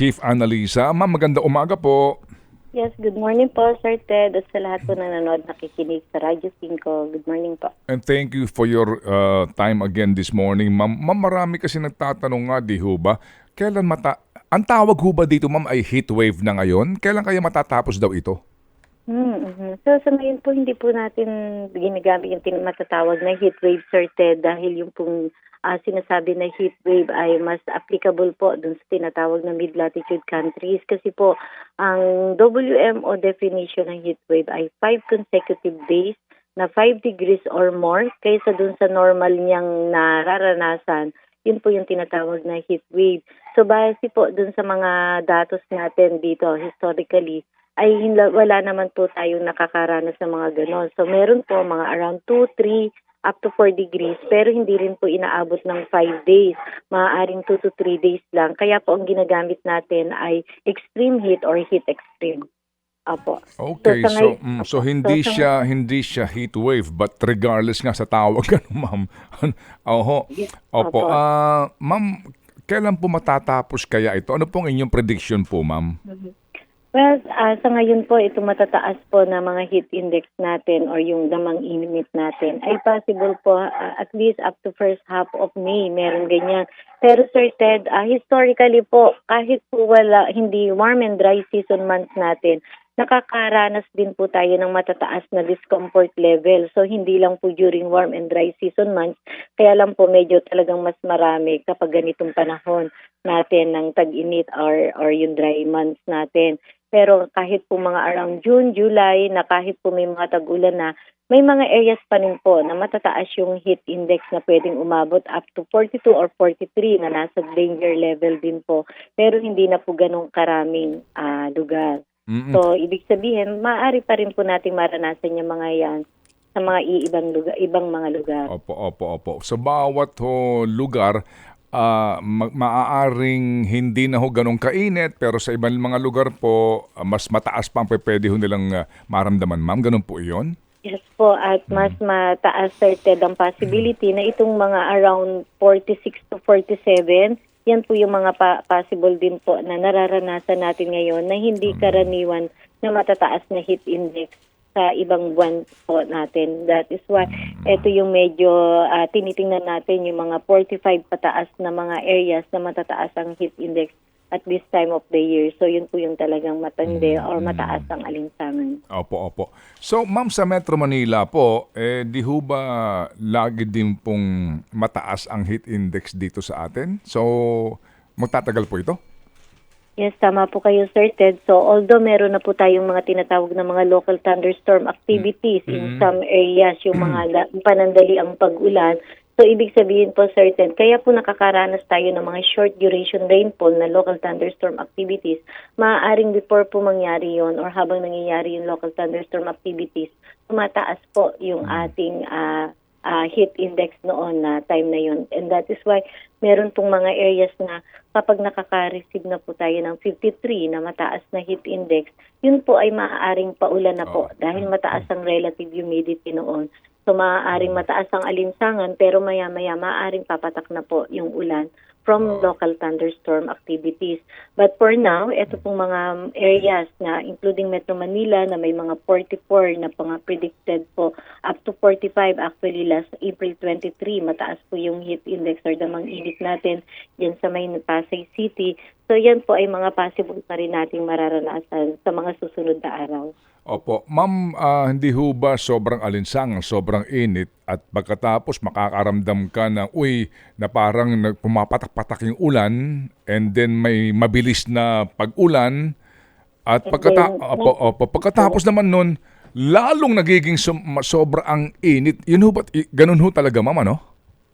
Chief Annalisa. Ma'am, maganda umaga po. Yes, good morning po, Sir Ted, at sa lahat po na nanonood, nakikinig sa Radyo 5. Good morning po. And thank you for your uh, time again this morning. Ma'am, ma'am marami kasi nagtatanong nga, di ho ba? Kailan mata... Ang tawag ho ba dito, ma'am, ay heat wave na ngayon? Kailan kaya matatapos daw ito? Hmm, mhm. So sa ngayon po, hindi po natin ginagamit yung matatawag na heat wave, Sir dahil yung pong ah, sinasabi na heat wave ay mas applicable po dun sa tinatawag na mid-latitude countries. Kasi po, ang WMO definition ng heat wave ay 5 consecutive days na 5 degrees or more kaysa dun sa normal niyang nararanasan yun po yung tinatawag na heat wave. So base po dun sa mga datos natin dito historically, ay wala naman po tayong nakakaranas ng mga ganon. So meron po mga around 2, 3, up to 4 degrees, pero hindi rin po inaabot ng 5 days. Maaaring 2 to 3 days lang. Kaya po ang ginagamit natin ay extreme heat or heat extreme. Apo. Okay, so ngay- mm, so hindi sa- siya hindi siya heat wave but regardless nga sa tawag ano, ma'am. Oho. Yes, Opo. Ah, ma'am, kailan po matatapos kaya ito? Ano pong inyong prediction po, ma'am? Well, ah, sa ngayon po, itong matataas po na mga heat index natin or yung damang init natin ay possible po ah, at least up to first half of May, meron ganyan. Pero Sir Ted, ah, historically po, kahit po wala, hindi warm and dry season months natin, nakakaranas din po tayo ng matataas na discomfort level. So, hindi lang po during warm and dry season months, kaya lang po medyo talagang mas marami kapag ganitong panahon natin ng tag-init or, or yung dry months natin. Pero kahit po mga around June, July, na kahit po may mga tag-ulan na, may mga areas pa rin po na matataas yung heat index na pwedeng umabot up to 42 or 43 na nasa danger level din po. Pero hindi na po ganong karaming ah, lugar. Mm-mm. So, ibig sabihin, maaari pa rin po nating maranasan yung mga yan sa mga iibang lugar, ibang mga lugar. Opo, opo, opo. Sa bawat ho lugar, ah, ma- maaaring hindi na ho ganong kainit, pero sa ibang mga lugar po, ah, mas mataas pa ang pwede ho nilang ah, maramdaman. Ma'am, ganun po iyon? Yes po, at mas mataas certain ang possibility na itong mga around 46 to 47, yan po yung mga pa- possible din po na nararanasan natin ngayon na hindi karaniwan na matataas na heat index sa ibang buwan po natin. That is why ito yung medyo ah, tinitingnan natin yung mga 45 pataas na mga areas na matataas ang heat index at this time of the year. So yun po yung talagang matindi or mataas ang alinsangan. Opo, opo. So, ma'am, sa Metro Manila po, eh, di ho ba lagi din pong mataas ang heat index dito sa atin? So, magtatagal po ito? Yes, tama po kayo, Sir Ted. So, although meron na po tayong mga tinatawag na mga local thunderstorm activities in some areas, yung mga la- panandali ang pag-ulan, so ibig sabihin po, Sir Ted, kaya po nakakaranas tayo ng mga short duration rainfall na local thunderstorm activities, maaaring before po mangyari yon or habang nangyayari yung local thunderstorm activities, tumataas po yung ating ah, ah, heat index noon na time na yun. And that is why meron pong mga areas na kapag nakaka-receive na po tayo ng 53 na mataas na heat index, yun po ay maaaring paulan na po dahil mataas ang relative humidity noon. So maaaring mataas ang alinsangan pero maya-maya maaaring papatak na po yung ulan from local thunderstorm activities. But for now, ito pong mga areas na including Metro Manila na may mga 44 na mga predicted po up to 45 actually last April 23 mataas po yung heat index or damang init natin yan sa may Pasay City. So yan po ay mga possible pa rin nating mararanasan sa mga susunod na araw. Opo. Ma'am, ah, hindi ho ba sobrang alinsangang, sobrang init at pagkatapos makakaramdam ka na, uy, na parang nag- pumapatak-patak yung ulan and then may mabilis na pag-ulan at pagkata- then, opo, opo, pagkatapos naman nun, lalong nagiging som- sobrang init. Yun ho ba, i- ganun ho talaga, ma'am, ano?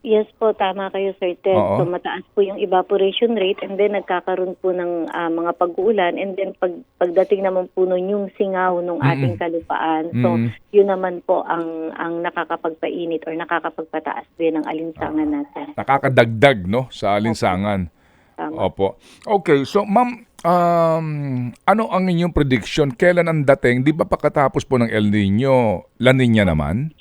Yes po, tama kayo Sir Ted. Oo. So mataas po yung evaporation rate and then nagkakaroon po ng ah, mga pag-uulan and then pag, pagdating naman po nun yung singaw ng ating kalupaan. So Mm. yun naman po ang ang nakakapagpainit or nakakapagpataas din ng alinsangan natin. Nakakadagdag, no, sa alinsangan. Tama. Opo. Okay, so ma'am, um, ano ang inyong prediction? Kailan ang dating? Di ba pagkatapos po ng El Nino, La Nina naman?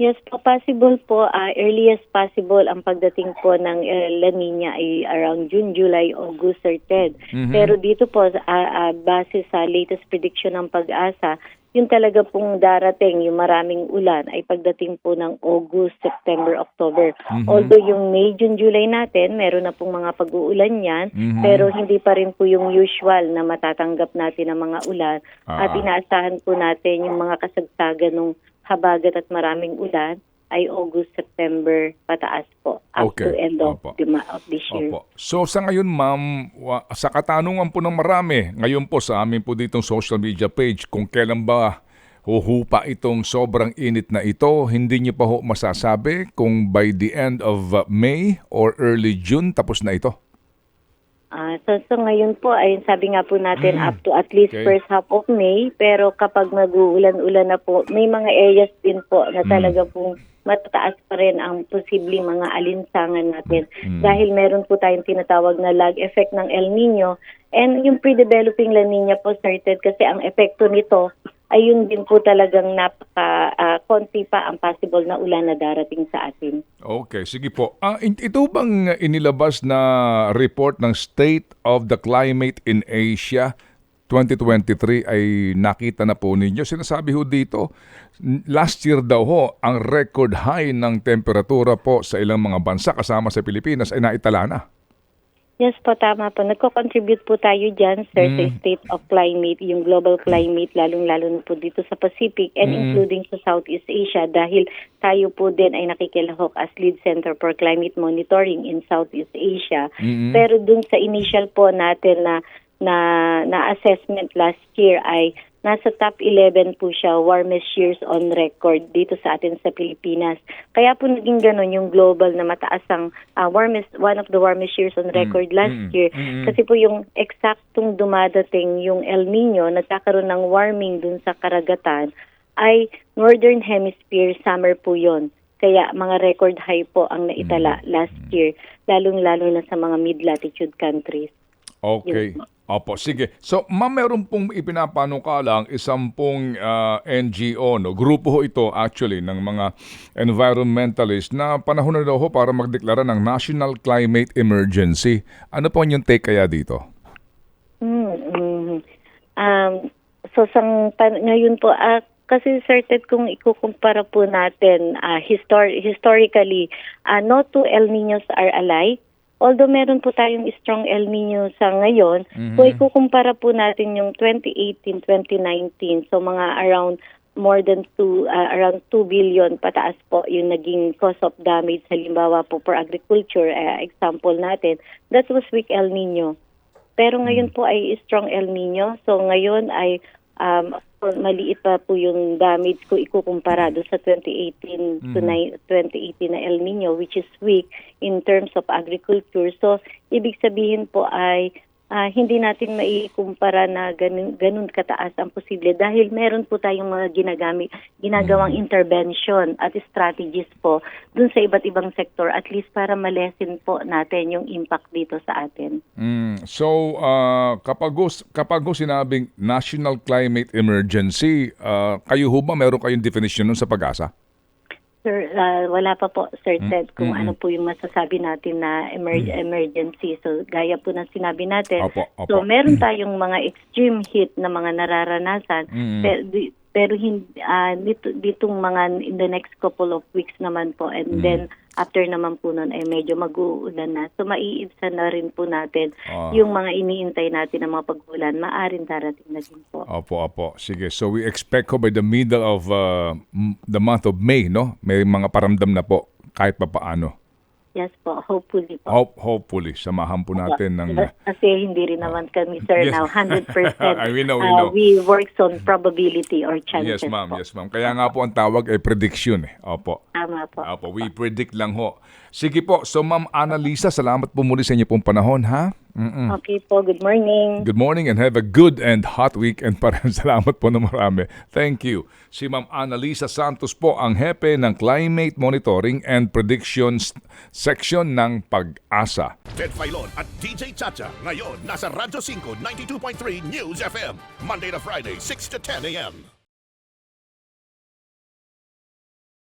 Yes po, possible po, ah, earliest possible ang pagdating po ng eh, La Nina ay around June, July, August, or Ted. Mhm. Pero dito po, ah, ah, base sa latest prediction ng pag-asa, yung talaga pong darating, yung maraming ulan, ay pagdating po ng August, September, October. Mhm. Although yung May, June, July natin, meron na pong mga pag-uulan yan, Mhm. pero hindi pa rin po yung usual na matatanggap natin ng mga ulan. At Ah. inaasahan po natin yung mga kasagsagan ng habagat at maraming ulan ay August, September pataas po up Okay. to end of, Opo. the, of this year. Opo. So sa ngayon ma'am, sa katanungan po ng marami, ngayon po sa amin po ditong social media page, kung kailan ba huhupa itong sobrang init na ito, hindi niyo pa ho masasabi kung by the end of May or early June tapos na ito. Ah, so, so ngayon po ay sabi nga po natin Mm. up to at least Okay. first half of May pero kapag mag-uulan-ulan na po may mga areas din po Mm. na talaga pong matataas pa rin ang posibleng mga alinsangan natin Mm. dahil meron po tayong tinatawag na lag effect ng El Nino and yung pre-developing La Nina po started kasi ang epekto nito ay yun din po talagang napaka ah, konti pa ang possible na ulan na darating sa atin. Okay, sige po. In- ito bang inilabas na report ng State of the Climate in Asia 2023 ay nakita na po ninyo? Sinasabi ho dito, last year daw ho, ang record high ng temperatura po sa ilang mga bansa kasama sa Pilipinas ay naitala na. Yes po, tama po. Nagko-contribute po tayo dyan, sir, sa Mm. state of climate, yung global climate, lalong-lalo na po dito sa Pacific and Mm. including sa Southeast Asia dahil tayo po din ay nakikilahok as lead center for climate monitoring in Southeast Asia. Mm-mm. Pero dun sa initial po natin na na na assessment last year ay nasa top 11 po siya warmest years on record dito sa atin sa Pilipinas. Kaya po naging ganun yung global na mataas ang ah, warmest one of the warmest years on record last Mm. year. Mm. Kasi po yung eksaktong dumadating yung El Nino, nagkakaroon ng warming dun sa karagatan ay Northern Hemisphere summer po yon. Kaya mga record high po ang naitala last year, lalong-lalo na sa mga mid-latitude countries. Okay. Opo, sige. So, ma'am, meron pong ipinapanukala ang isang pong ah, NGO, no? grupo ho ito actually ng mga environmentalist na panahon na daw ho para magdeklara ng National Climate Emergency. Ano po yung take kaya dito? Mm, mm. Um, so sang ngayon po ah, kasi certain kung ikukumpara po natin ah, histor- historically ah, no two El Niños are alike although meron po tayong strong El Nino sa ngayon kung ikukumpara po natin yung 2018 2019 so mga around more than 2 ah, around 2 billion pataas po yung naging cause of damage halimbawa po for agriculture ah, example natin that was weak El Nino. Pero ngayon po ay strong El Nino. So ngayon ay um, maliit pa po yung damage ko ikukumpara doon sa 2018 to ni- 2018 na El Nino which is weak in terms of agriculture. So ibig sabihin po ay ah, hindi natin maikumpara na ganun, ganun kataas ang posible dahil meron po tayong mga ginagamit, ginagawang intervention at strategies po dun sa iba't ibang sektor at least para malesen po natin yung impact dito sa atin. Mm, so, ah, kapag, kapag sinabing National Climate Emergency, ah, kayo ho ba meron kayong definition nun sa pag-asa? Sir, ah, wala pa po, Sir Mm, Ted, kung ano po yung masasabi natin na emer- emergency. So, gaya po ng sinabi natin. Opo, opo. So, meron tayong mga extreme heat na mga nararanasan. Mm. Pero, di- pero hindi, ah, dito, ditong mga in the next couple of weeks naman po. And Mm. then, after naman po nun, ay medyo mag-uulan na. So, maiibsan na rin po natin Ah. yung mga iniintay natin na mga pag-ulan. Maaring darating na din po. Opo, opo. Sige. So we expect ko by the middle of uh, the month of May, no? May mga paramdam na po kahit pa paano. Yes po, hopefully po. Hope, hopefully, samahan po natin ng... Kasi hindi rin naman kami, sir, Yes. now 100%. We know, we uh, know. we works on probability or chances Yes, ma'am. Yes, ma'am. Kaya nga po ang tawag ay prediction eh. Opo. Tama po. Opo, we predict lang ho. Sige po. So, ma'am Annalisa, salamat po muli sa inyo pong panahon, ha? Mm-mm. Okay po, good morning. Good morning and have a good and hot weekend pa rin. Salamat po na marami. Thank you. Si Ma'am Annalisa Santos po ang hepe ng Climate Monitoring and Predictions Section ng Pag-asa. Ted Filon at DJ Chacha. Ngayon, nasa Radyo 5, 92.3 News FM. Monday to Friday, 6 to 10 a.m.